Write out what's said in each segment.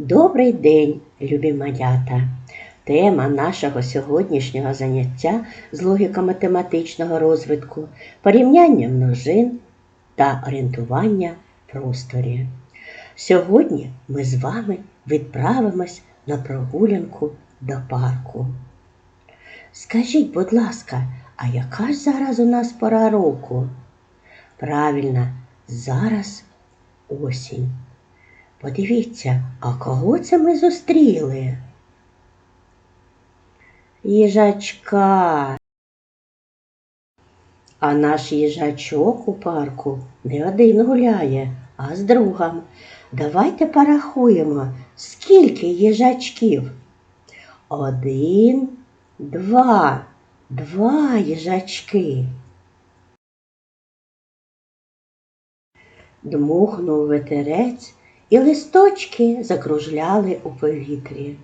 Добрий день, любі малята! Тема нашого сьогоднішнього заняття з логіко-математичного розвитку порівняння множин та орієнтування в просторі. Сьогодні ми з вами відправимось на прогулянку до парку. Скажіть, будь ласка, а яка ж зараз у нас пора року? Правильно, зараз осінь. Подивіться, а кого це ми зустріли? Їжачка. А наш їжачок у парку не один гуляє, а з другом. Давайте порахуємо, скільки їжачків. Один, два, два їжачки. Дмухнув ветерець, і листочки закружляли у повітрі.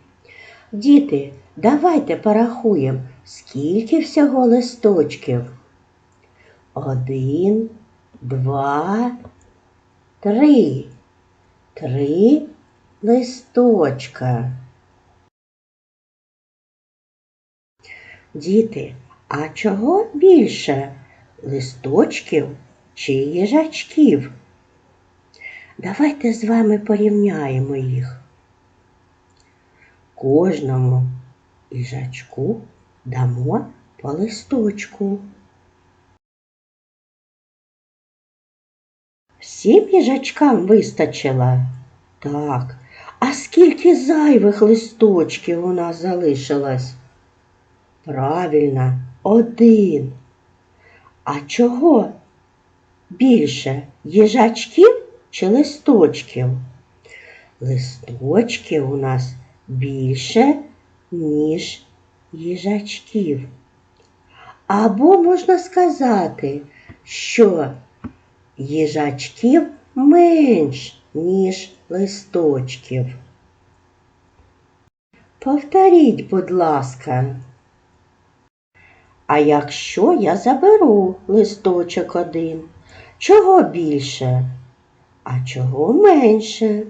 Діти, давайте порахуємо, скільки всього листочків. Один, два, три. Три листочка. Діти, а чого більше? Листочків чи їжачків? Давайте з вами порівняємо їх. Кожному їжачку дамо по листочку. Всім їжачкам вистачило? Так. А скільки зайвих листочків у нас залишилось? Правильно, один. А чого більше їжачків чи листочків? Листочків у нас більше, ніж їжачків. Або можна сказати, що їжачків менш, ніж листочків. Повторіть, будь ласка. А якщо я заберу листочок один, чого більше, а чого менше?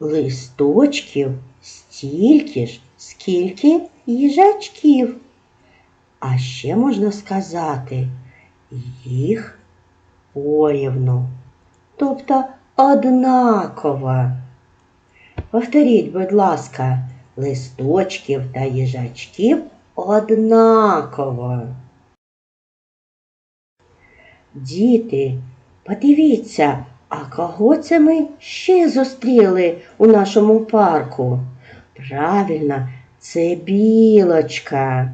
Листочків стільки ж, скільки їжачків. А ще можна сказати, їх порівну, тобто однаково. Повторіть, будь ласка, листочків та їжачків однаково. Діти, подивіться, а кого це ми ще зустріли у нашому парку? Правильно, це білочка.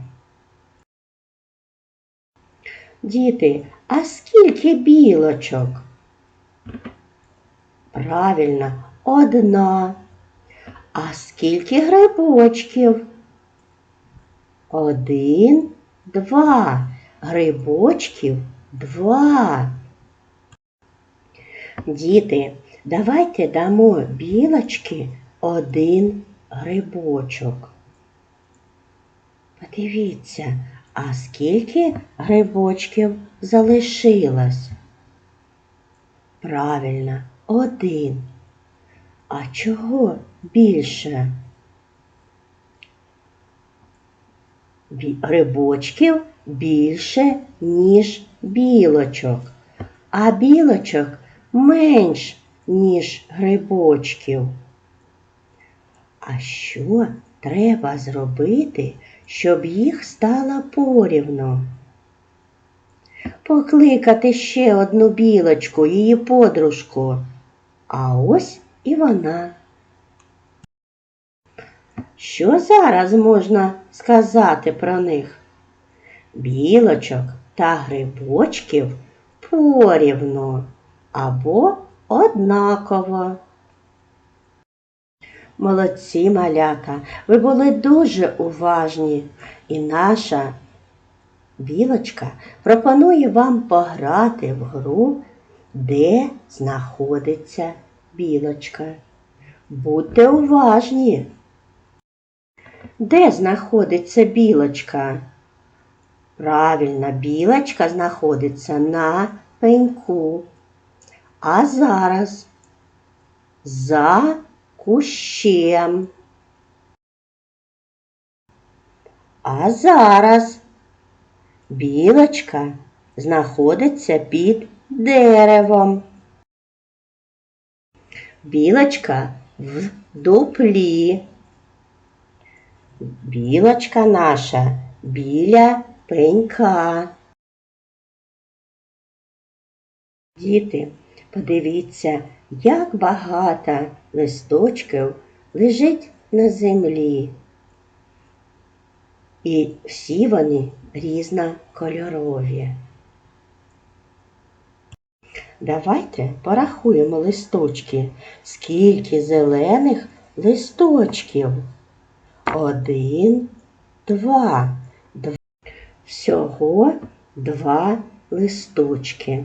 Діти, а скільки білочок? Правильно, одна. А скільки грибочків? Один, два. Грибочків два. Діти, давайте дамо білочки один грибочок. Подивіться, а скільки грибочків залишилось? Правильно, один. А чого більше? Грибочків більше, ніж білочок, а білочок менш, ніж грибочків. А що треба зробити, щоб їх стало порівну? Покликати ще одну білочку, її подружку. А ось і вона. Що зараз можна сказати про них? Білочок та грибочків порівну або однаково. Молодці малята, ви були дуже уважні, і наша білочка пропонує вам пограти в гру, де знаходиться білочка. Будьте уважні. Де знаходиться білочка? Правильно, білочка знаходиться на пеньку. А зараз за кущем. А зараз білочка знаходиться під деревом. Білочка в дуплі. Білочка наша біля пенька. Діти, подивіться, як багато листочків лежить на землі. І всі вони різнокольорові. Давайте порахуємо листочки. Скільки зелених листочків? Один, два. Дв- Всього два листочки.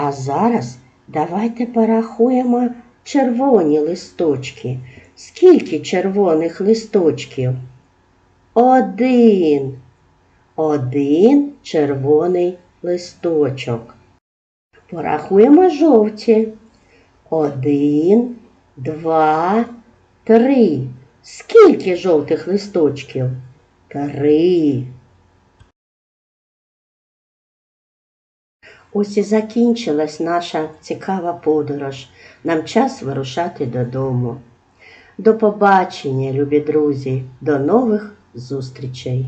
А зараз давайте порахуємо червоні листочки. Скільки червоних листочків? Один. Один червоний листочок. Порахуємо жовті. Один, два, три. Скільки жовтих листочків? Три. Ось і закінчилась наша цікава подорож. Нам час вирушати додому. До побачення, любі друзі, до нових зустрічей!